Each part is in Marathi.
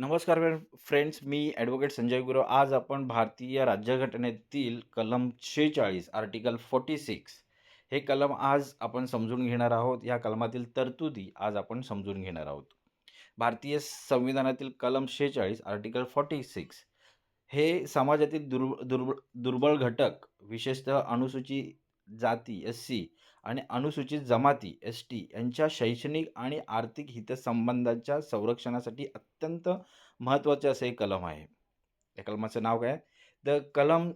नमस्कार फ्रेंड्स मी ॲडव्होकेट संजय गुरव. आज आपण भारतीय राज्यघटनेतील कलम शेहेचाळीस आर्टिकल फोर्टी सिक्स हे कलम आज आपण समजून घेणार आहोत. या कलमातील तरतुदी आज आपण समजून घेणार आहोत. भारतीय संविधानातील कलम शेहेचाळीस आर्टिकल फोर्टी सिक्स हे समाजातील दुर्ब दुर्ब दुर्बळ घटक विशेषतः अनुसूचित जाती एस सी आणि अनुसूचित जमाती एस टी यांच्या शैक्षणिक आणि आर्थिक हितसंबंधांच्या संरक्षणासाठी अत्यंत महत्त्वाचे असे हे कलम आहे. या कलमाचं नाव काय? द कलम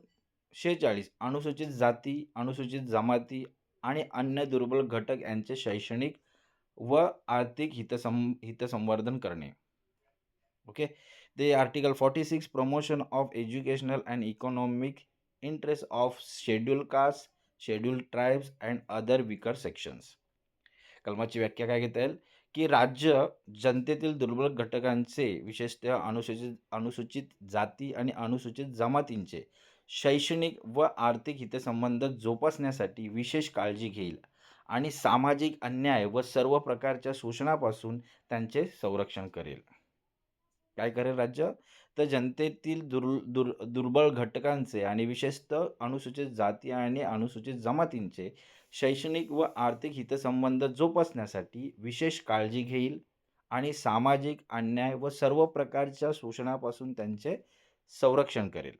शेहेचाळीस अनुसूचित जाती अनुसूचित जमाती आणि अन्य दुर्बल घटक यांचे शैक्षणिक व आर्थिक हितसं हितसंवर्धन करणे. Okay? The article forty six promotion of educational and economic interest of schedule caste scheduled tribes and other weaker sections कलमाची व्याख्या काय घेता येईल? की राज्य जनतेतील दुर्बल घटकांचे विशेषतः अनुसूचित अनुसूचित जाती आणि अनुसूचित जमातींचे शैक्षणिक व आर्थिक हितसंबंध जोपासण्यासाठी विशेष काळजी घेईल आणि सामाजिक अन्याय व सर्व प्रकारच्या शोषणापासून त्यांचे संरक्षण करेल. काय करेल राज्य? तर जनतेतील दुर् दुर् दुर्बळ घटकांचे आणि विशेषतः अनुसूचित जाती आणि अनुसूचित जमातींचे शैक्षणिक व आर्थिक हितसंबंध जोपासण्यासाठी विशेष काळजी घेईल आणि सामाजिक अन्याय व सर्व प्रकारच्या शोषणापासून त्यांचे संरक्षण करेल.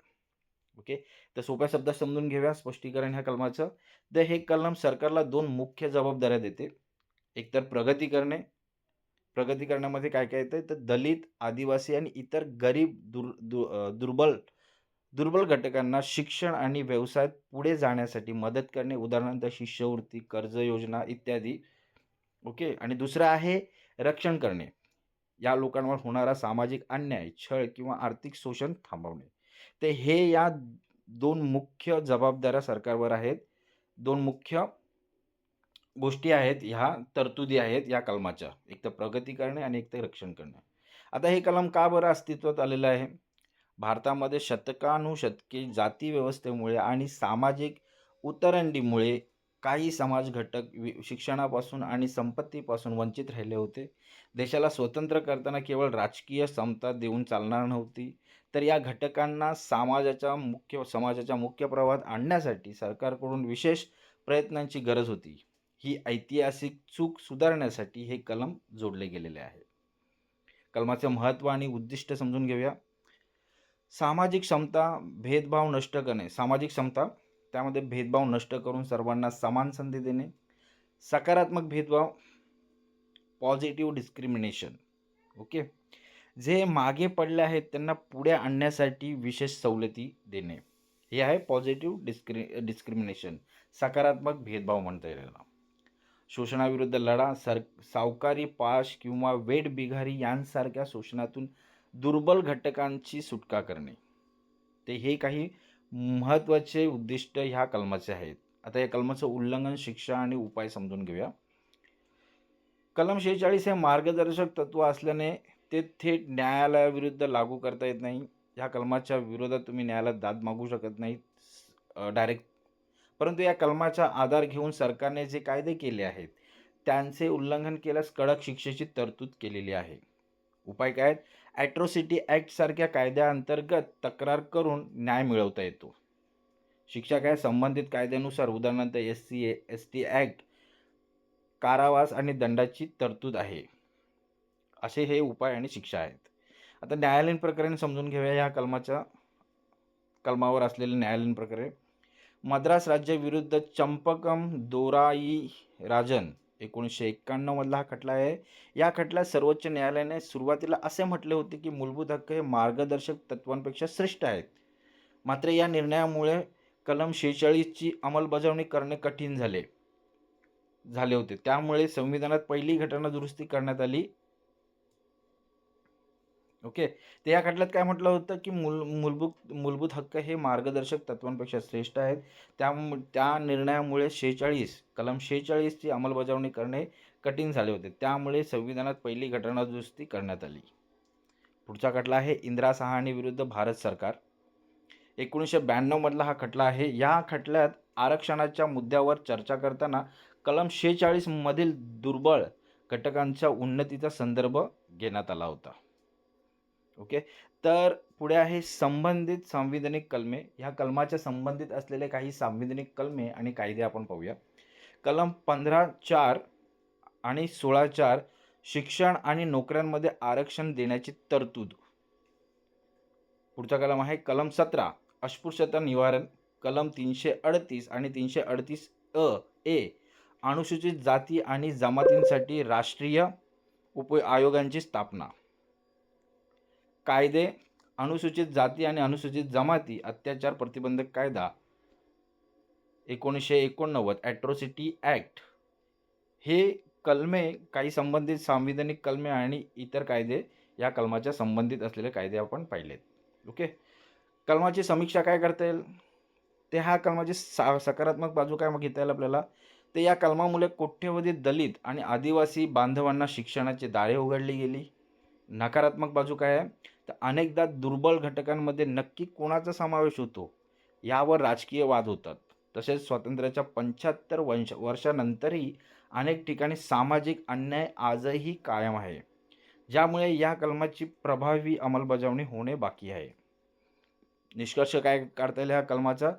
ओके? तर सोप्या शब्दात समजून घेऊया स्पष्टीकरण ह्या कलमाचं. तर हे कलम सरकारला दोन मुख्य जबाबदाऱ्या देते. एकतर प्रगती करणे प्रगती करण्यामध्ये काय काय येतं तर दलित आदिवासी आणि इतर गरीब दुर दु दुर्बल दुर्बल घटकांना शिक्षण आणि व्यवसायात पुढे जाण्यासाठी मदत करणे उदाहरणार्थ शिष्यवृत्ती कर्ज योजना इत्यादी. ओके? आणि दुसरं आहे रक्षण करणे. या लोकांवर होणारा सामाजिक अन्याय छळ किंवा आर्थिक शोषण थांबवणे. ते हे या दोन मुख्य जबाबदाऱ्या सरकारवर आहेत. दोन मुख्य गोष्टी आहेत ह्या तरतुदी आहेत या कलमाच्या. एक तर प्रगती करणे आणि एक तर रक्षण करणे. आता हे कलम का बरं अस्तित्वात आलेलं आहे? भारतामध्ये शतकानुशतके जाती व्यवस्थेमुळे आणि सामाजिक उतरंडीमुळे काही समाज घटक वि शिक्षणापासून आणि संपत्तीपासून वंचित राहिले होते. देशाला स्वतंत्र करताना केवळ राजकीय समता देऊन चालणार नव्हती. तर या घटकांना समाजाच्या मुख्य समाजाच्या मुख्य प्रवाहात आणण्यासाठी सरकारकडून विशेष प्रयत्नांची गरज होती. ही ऐतिहासिक चूक सुधारण्यासाठी हे कलम जोडले गेलेले आहे. कलमाचे महत्त्व आणि उद्दिष्ट समजून घेऊया. सामाजिक क्षमता भेदभाव नष्ट करणे. सामाजिक क्षमता त्यामध्ये भेदभाव नष्ट करून सर्वांना समान संधी देणे. सकारात्मक भेदभाव पॉझिटिव्ह डिस्क्रिमिनेशन ओके जे मागे पडले आहेत त्यांना पुढे आणण्यासाठी विशेष सवलती देणे. हे आहे पॉझिटिव्ह डिस्क्रि डिस्क्रिमिनेशन सकारात्मक भेदभाव म्हणता येईल शोषणाविरुद्ध लढा सर सावकारी पाश किंवा वेट बिघारी यांसारख्या शोषणातून दुर्बल घटकांची सुटका करणे. ते हे काही महत्त्वाचे उद्दिष्ट ह्या कलमाचे आहेत. आता या कलमाचं उल्लंघन शिक्षा आणि उपाय समजून घेऊया. कलम शेहेचाळीस हे मार्गदर्शक तत्व असल्याने ते थेट न्यायालयाविरुद्ध लागू करता येत नाही. ह्या कलमाच्या विरोधात तुम्ही न्यायालयात दाद मागू शकत नाहीत. डायरेक्ट परंतु या कलमाचा आधार घेऊन सरकारने जे कायदे केले आहेत त्यांचे उल्लंघन केल्यास कडक शिक्षेची तरतूद केलेली आहे. उपाय काय आहेत? ॲट्रोसिटी ॲक्टसारख्या कायद्याअंतर्गत तक्रार करून न्याय मिळवता येतो. शिक्षा काय? संबंधित कायद्यानुसार उदाहरणार्थ S C A S T act कारावास आणि दंडाची तरतूद आहे. असे हे उपाय आणि शिक्षा आहेत. आता न्यायालयीन प्रकरण समजून घेऊया या कलमाच्या कलमावर असलेले न्यायालयीन प्रकरण. मद्रास राज्याविरुद्ध चंपकम दोराई राजन एकोणीसशे एक्क्याण्णवमधला हा खटला आहे. या खटल्यात सर्वोच्च न्यायालयाने सुरुवातीला असे म्हटले होते की मूलभूत हक्क हे मार्गदर्शक तत्वांपेक्षा श्रेष्ठ आहेत. मात्र या निर्णयामुळे कलम शेहेचाळीसची अंमलबजावणी करणे कठीण झाले झाले होते. त्यामुळे संविधानात पहिली घटना दुरुस्ती करण्यात आली. ओके. ते या खटल्यात काय म्हटलं होतं की मूल मूलभूत मूलभूत हक्क हे मार्गदर्शक तत्वांपेक्षा श्रेष्ठ आहेत. त्या त्या निर्णयामुळे शेहेचाळीस कलम शेहेचाळीसची अंमलबजावणी करणे कठीण झाले होते. त्यामुळे संविधानात पहिली घटना दुरुस्ती करण्यात आली. पुढचा खटला आहे इंदिरा सहानी विरुद्ध भारत सरकार. एकोणीसशे ब्याण्णवमधला हा खटला आहे. या खटल्यात आरक्षणाच्या मुद्द्यावर चर्चा करताना कलम शेहेचाळीसमधील दुर्बळ घटकांच्या उन्नतीचा संदर्भ घेण्यात आला होता. ओके? तर पुढे आहे संबंधित संविधानिक कलमे. ह्या कलमाच्या संबंधित असलेले काही संविधानिक कलमे आणि कायदे आपण पाहूया. कलम पंधरा चार आणि सोळा चार शिक्षण आणि नोकऱ्यांमध्ये आरक्षण देण्याची तरतूद. पुढचा कलम आहे कलम सतरा अस्पृश्यता निवारण. कलम तीनशे अडतीस आणि तीनशे अडतीस अ ए अनुसूचित जाती आणि जमातींसाठी राष्ट्रीय उप आयोगांची स्थापना. कायदे अनुसूचित जाती आणि अनुसूचित जमाती अत्याचार प्रतिबंधक कायदा एकोणीसशे एकोणनव्वद ॲट्रॉसिटी ॲक्ट हे कलमे काही संबंधित सांविधानिक कलमे आणि इतर कायदे या कलमाच्या संबंधित असलेले कायदे आपण पाहिलेत. ओके? कलमाची समीक्षा काय करता येईल? ते ह्या कलमाची सा सकारात्मक बाजू काय मग घेता येईल आपल्याला? तर या कलमामुळे कोट्यवधी दलित आणि आदिवासी बांधवांना शिक्षणाची दारे उघडली गेली. नकारात्मक बाजू काय आहे? तर अनेकदा दुर्बल घटकांमध्ये नक्की कोणाचा समावेश होतो? यावर राजकीय वाद होतात. तसेच स्वातंत्र्याच्या पंच्याहत्तर वंश वर्षानंतरही अनेक ठिकाणी सामाजिक अन्याय आजही कायम आहे. ज्यामुळे या कलमाची प्रभावी अंमलबजावणी होणे बाकी आहे. निष्कर्ष काय काढता येईल ह्या कलमाचा?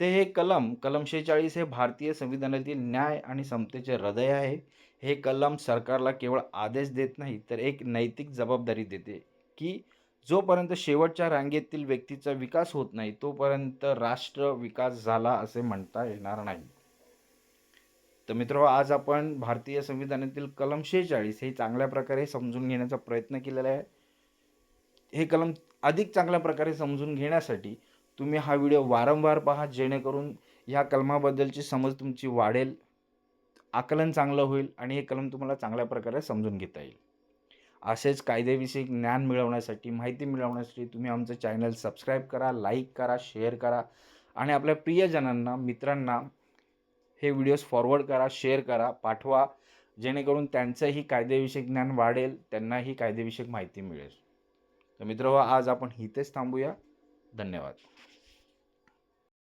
ते हे कलम कलम शेहेचाळीस हे भारतीय संविधानातील न्याय आणि समतेचे हृदय आहे. हे कलम सरकारला केवळ आदेश देत नाही तर एक नैतिक जबाबदारी देते की जोपर्यंत शेवटच्या रांगेतील व्यक्तीचा विकास होत नाही तोपर्यंत राष्ट्र विकास झाला असे म्हणता येणार नाही. तर मित्र आज आपण भारतीय संविधानातील कलम शेहेचाळीस हे चांगल्या प्रकारे समजून घेण्याचा प्रयत्न केलेला आहे. हे कलम अधिक चांगल्या प्रकारे समजून घेण्यासाठी तुम्ही हा व्हिडिओ वारंवार पहा जेणेकरून ह्या कलमाबद्दलची समज तुमची वाढेल आकलन चांगलं होईल आणि हे कलम तुम्हाला चांगल्या प्रकारे समजून घेता येईल. असेच कायदेविषयी ज्ञान मिळवण्यासाठी माहिती मिळवण्यासाठी तुम्ही आमचं चॅनल सबस्क्राईब करा लाईक करा शेअर करा आणि आपल्या प्रियजनांना मित्रांना हे व्हिडिओज फॉरवर्ड करा शेअर करा पाठवा जेणेकरून त्यांचंही कायदेविषयक ज्ञान वाढेल त्यांनाही कायदेविषयक माहिती मिळेल. तर मित्र आज आपण इथेच थांबूया. धन्यवाद.